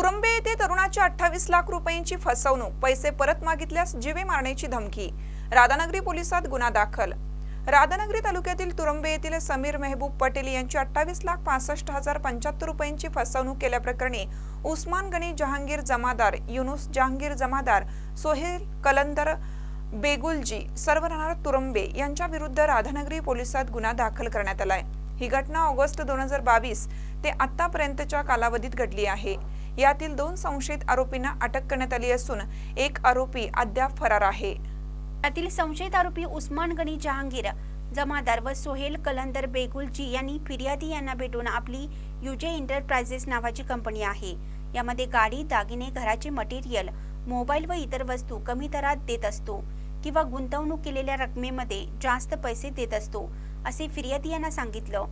तुरंबे येथे तरुणाची अठ्ठावीस लाख रुपयांची फसवणूक पैसे परत मागितल्यास जीवे मारण्याची धमकी राधानगरी पोलिसात गुन्हा दाखल. राधानगरी तालुक्यातील तुरंबे येथील समीर मेहबूब पटेल यांची अठ्ठावीस लाख पासष्ट हजार पंच्याहत्तर रुपयांची फसवणूक केल्याप्रकरणी उस्मान गणी जहांगीर जमादार युनुस जहांगीर जमादार सोहेल कलंदर बेगुलजी सर्व राहणार तुरंबे यांच्या विरुद्ध राधानगरी पोलिसात गुन्हा दाखल करण्यात आलाय. ही घटना ऑगस्ट दोन हजार बावीस ते आतापर्यंतच्या कालावधीत घडली आहे. यातील दोन संशयित आरोपींना अटक करण्यात आली असून एक आरोपी अद्याप फरार आहे. यातील संशयित आरोपी उस्मान गणी जहांगीर जमादार व सोहेल कलंदर बेगुलजी यांनी फिर्यादी यांना भेटून आपली युजे एंटरप्राइजेस नावाची कंपनी आहे. यामध्ये गाडी दागिने घराचे मटेरियल मोबाईल व इतर वस्तू कमी दरात देत असतो किंवा गुंतवणूक केलेल्या रकमेमध्ये जास्त पैसे देत असतो असे फिर्यादी यांना सांगितलं.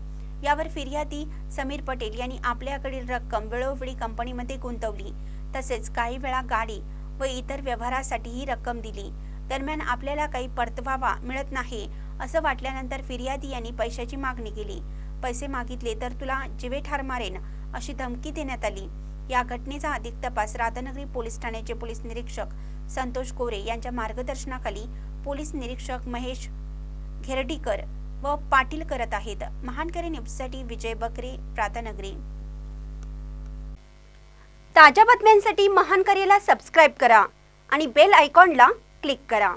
यावर फिर्यादी समीर पटेल यांनी आपल्याकडील रक्कम वेळोवेळी कंपनीमध्ये गुंतवली. तसेच काही वेळा गाडी व इतर व्यवहारासाठी ही रक्कम दिली. दरम्यान आपल्याला काही परतवावा मिळत नाही असं वाटल्यानंतर फिर्यादी यांनी पैशाची मागणी केली. पैसे मागितले तर तुला जिवे ठार मारेन अशी धमकी देण्यात आली. या घटनेचा अधिक तपास राधानगरी पोलीस ठाण्याचे पोलीस निरीक्षक संतोष गोरे यांच्या मार्गदर्शनाखाली पोलीस निरीक्षक महेश घेरडीकर व पाटील करत आहेत. महानकरी न्यूजसाठी विजय बकरे प्रातनगरी. ताज्या बातम्यांसाठी महानकरीला सबस्क्राईब करा आणि बेल आयकॉनला क्लिक करा.